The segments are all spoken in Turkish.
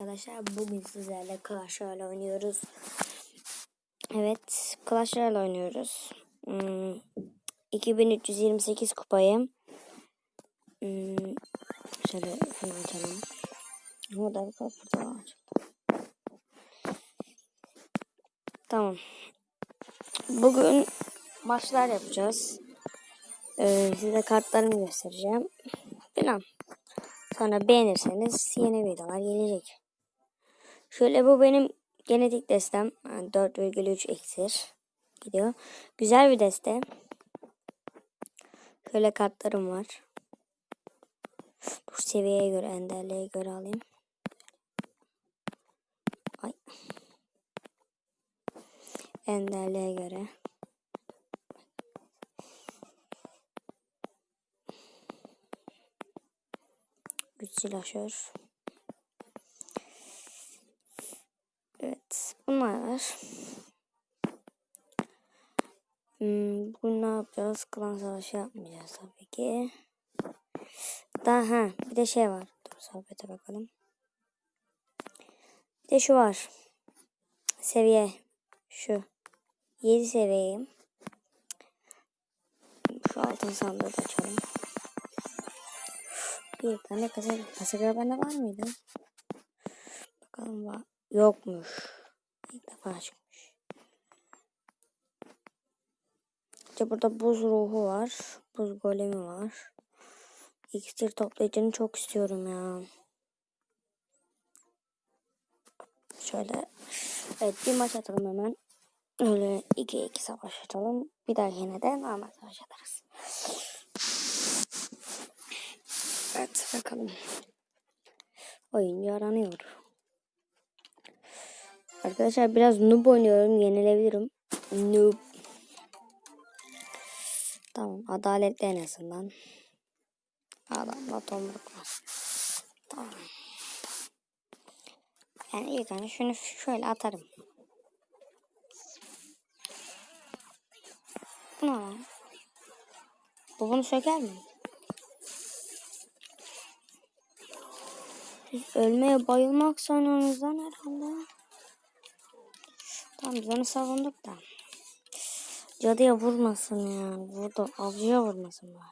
Arkadaşlar bugün sizlerle Clash Royale oynuyoruz. Evet Clash Royale oynuyoruz. Hmm, 2328 kupayım. Hmm, şöyle şunu açalım. O da var. Tamam. Bugün maçlar yapacağız. Ee, size kartlarımı göstereceğim. Falan. Sonra beğenirseniz yeni videolar gelecek. Şöyle bu benim genetik destem. Yani 4,3 iksir gidiyor. Güzel bir deste. Şöyle kartlarım var. Bu seviyeye göre, enderliğe göre alayım. Ay. Enderliğe göre. Güç silahşör. Evet. Bunlar. Hmm, bugün ne yapacağız? Klan savaşı yapmayacağız tabii ki. Daha ha, bir de şey var. Dur sohbete bakalım. Bir de şu var. Seviye. Şu. 7 seviyeyim. Şu altın sandığı açalım. Bir tane kasa, kasa bende var mıydı? Bakalım var. Yokmuş. İlk defa çıkmış. İşte burada buz ruhu var. Buz golemi var. İksir toplayıcını çok istiyorum ya. Şöyle. Evet bir maç atalım hemen. Öyle 2-2 savaş atalım. Bir daha yine de normal savaş atarız. Evet bakalım. Oyuncu aranıyor. Arkadaşlar biraz noob oynuyorum. Yenilebilirim. Noob. Tamam. Adaletli en azından. Adamla tomruk. Tamam. Yani ilk önce şunu şöyle atarım. Bu ne lan? Bu bunu söker mi? Ölmeye bayılmak sanıyorsunuzdan herhalde. Tamam biz onu savunduk da. Cadıya vurmasın yani. Vurdu. Avcıya vurmasın bari.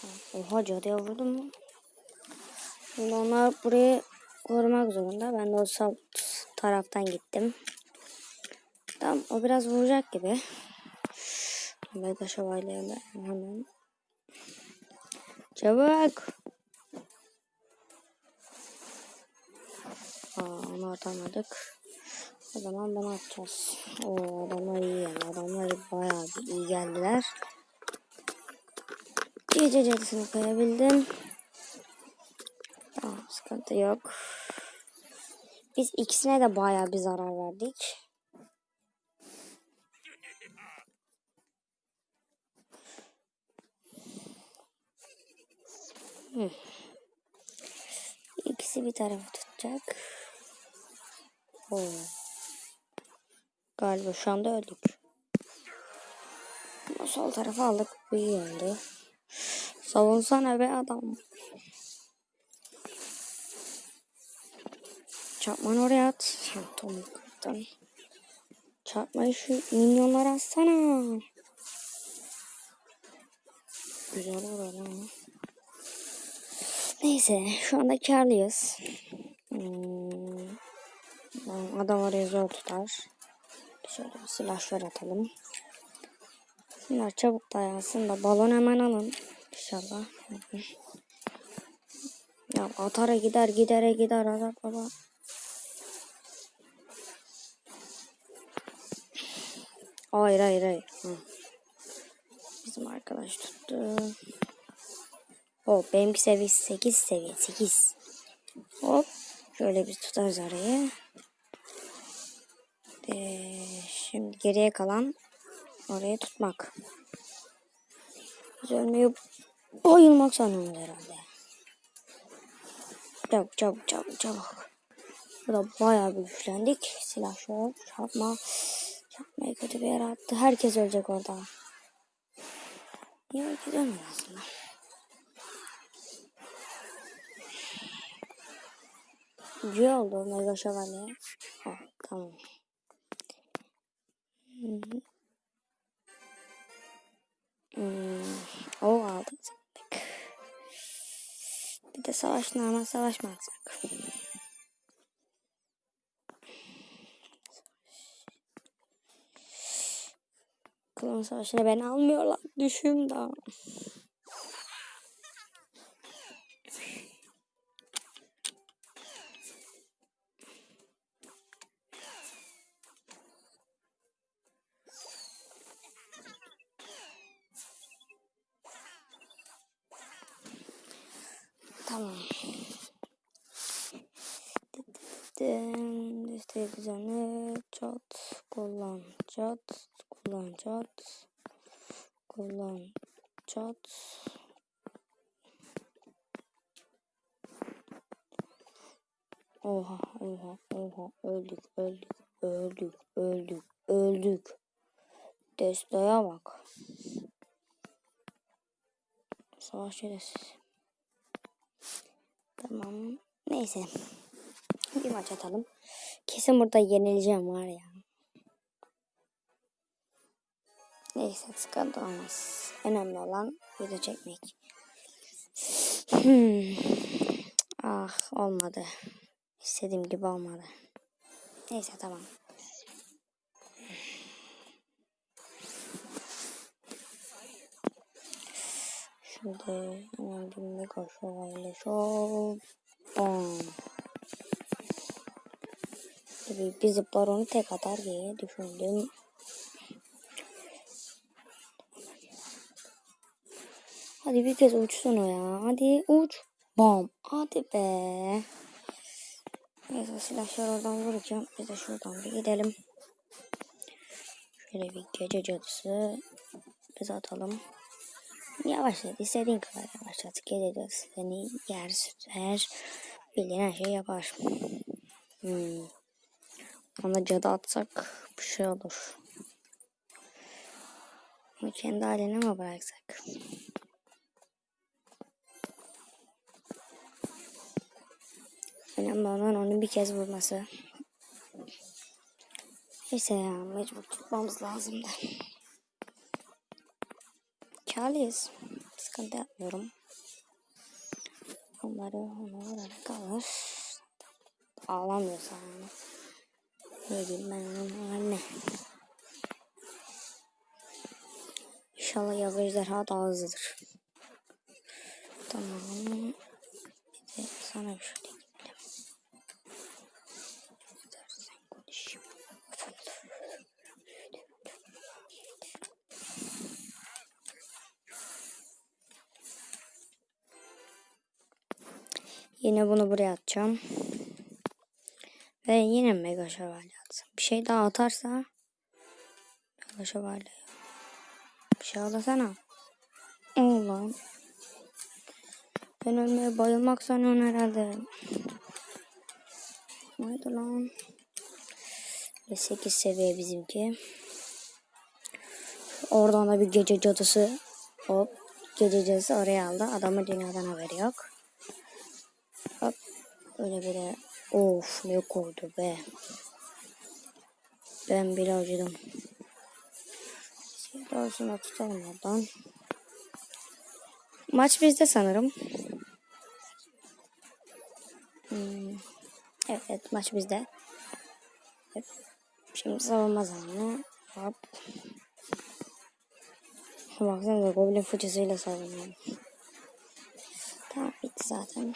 Tamam. Oha cadıya vurdu mu? Şimdi onlar burayı korumak zorunda. Ben de o sağ taraftan gittim. Tamam o biraz vuracak gibi. Mega şövalye hemen. Çabuk. Aa, onu atamadık. O zaman bunu atacağız. O adamlar iyi yani. Adamlar bayağı iyi geldiler. Gece cadısını koyabildim. Tamam sıkıntı yok. Biz ikisine de bayağı bir zarar verdik. Hmm. İkisi bir tarafı tutacak. Oo. Galiba şu anda öldük. Ama sol tarafa aldık. Bu iyi oldu. Savunsana be adam. Çarpmanı oraya at. Tomik'tan. Çarpmayı şu minyonlara atsana. Güzel olur ama. Neyse şu anda karlıyız. Hmm. Adam oraya zor tutar. Şöyle bir silahlar atalım. Bunlar çabuk dayansın da balon hemen alın. İnşallah. Ya atara gider gidere gider atar baba. Hayır hayır hayır. Hı. Bizim arkadaş tuttu. O benimki seviyesi 8 seviye 8. Hop. Şöyle bir tutarız arayı. Şimdi geriye kalan orayı tutmak. Biz ölmeyi bayılmak sanıyoruz herhalde. Çabuk çabuk çabuk çabuk. Burada bayağı bir güçlendik. Silah şu çarpma. Çarpmayı kötü bir yere attı. Herkes ölecek orada. Niye öyle aslında? Güzel oldu Mega Şövalye. Oh, tamam. Hmm. O aldık sandık. Bir de savaş normal savaş mı atsak? Klon savaşına beni almıyorlar. Düşüm da. Tamam. Düzenli çat kullan çat kullan çat kullan çat. Oha oha oha öldük öldük öldük öldük öldük. Desteğe bak. Savaş şerefsiz Tamam. Neyse. Bir maç atalım. Kesin burada yenileceğim var ya. Neyse sıkıntı olmaz. Önemli olan video çekmek. Hmm. Ah olmadı. İstediğim gibi olmadı. Neyse tamam. Şimdi hemen bir mega şövalye şov. Bam. Tabii bir zıplar onu tek atar diye düşündüm. Hadi bir kez uçsun o ya. Hadi uç. Bam. Hadi be. Neyse silahlar oradan vuracağım. Biz de şuradan bir gidelim. Şöyle bir gece cadısı. Biz atalım. Yavaşlat. istediğin kadar yavaşlat. Geleceğiz. Seni yer süter. Bildiğin her şeyi yapar. Hmm. Ona cadı atsak bir şey olur. Onu kendi haline mi bıraksak? Önemli olan onu bir kez vurması. Neyse ya mecbur tutmamız lazım da. Karlıyız. Sıkıntı yapmıyorum. Onları ona vurarak alır. Ağlamıyorsa yani. Ne diyeyim ben onun haline. İnşallah yavru ejderha daha hızlıdır. Tamam. Bir de sana bir şey Yine bunu buraya atacağım. Ve yine mega şövalye atsam. Bir şey daha atarsa mega şövalye. Bir şey alasana. Allah'ım. Ben ölmeye bayılmak sanıyorum herhalde. Neydi lan? Ve 8 seviye bizimki. Oradan da bir gece cadısı. Hop. Gece cadısı oraya aldı. Adamın dünyadan haberi yok. Öyle bile. Of ne koydu be. Ben bile acıdım. Doğrusunu tutalım oradan. Maç bizde sanırım. Hmm. Evet, evet maç bizde. Evet. Şimdi savunma zamanı. Hop. Baksanıza goblin fıçısıyla savunuyorum. Tamam bitti zaten.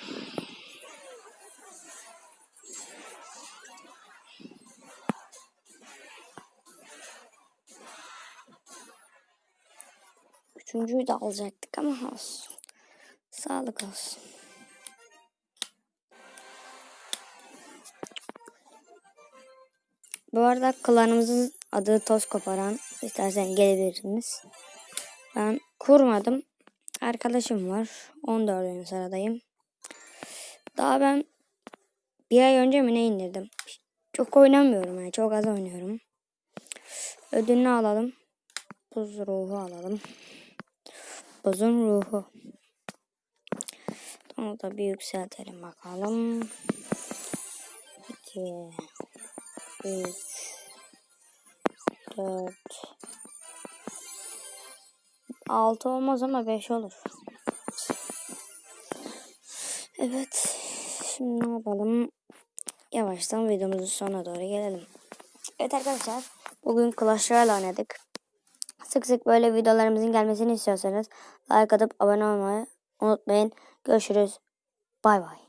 Üçüncüyü de alacaktık ama olsun. Sağlık olsun. Bu arada klanımızın adı Toz Koparan. İstersen gelebilirsiniz. Ben kurmadım. Arkadaşım var. 14. sıradayım. Daha ben bir ay önce mi ne indirdim? Çok oynamıyorum yani. Çok az oynuyorum. Ödülünü alalım. Buz ruhu alalım. Buzun ruhu. Onu da bir yükseltelim bakalım. 2 3 4 6 olmaz ama 5 olur. Evet. Şimdi ne yapalım? Yavaştan videomuzun sonuna doğru gelelim. Evet arkadaşlar. Bugün Clash Royale oynadık. Sık sık böyle videolarımızın gelmesini istiyorsanız like atıp abone olmayı unutmayın. Görüşürüz. Bay bay.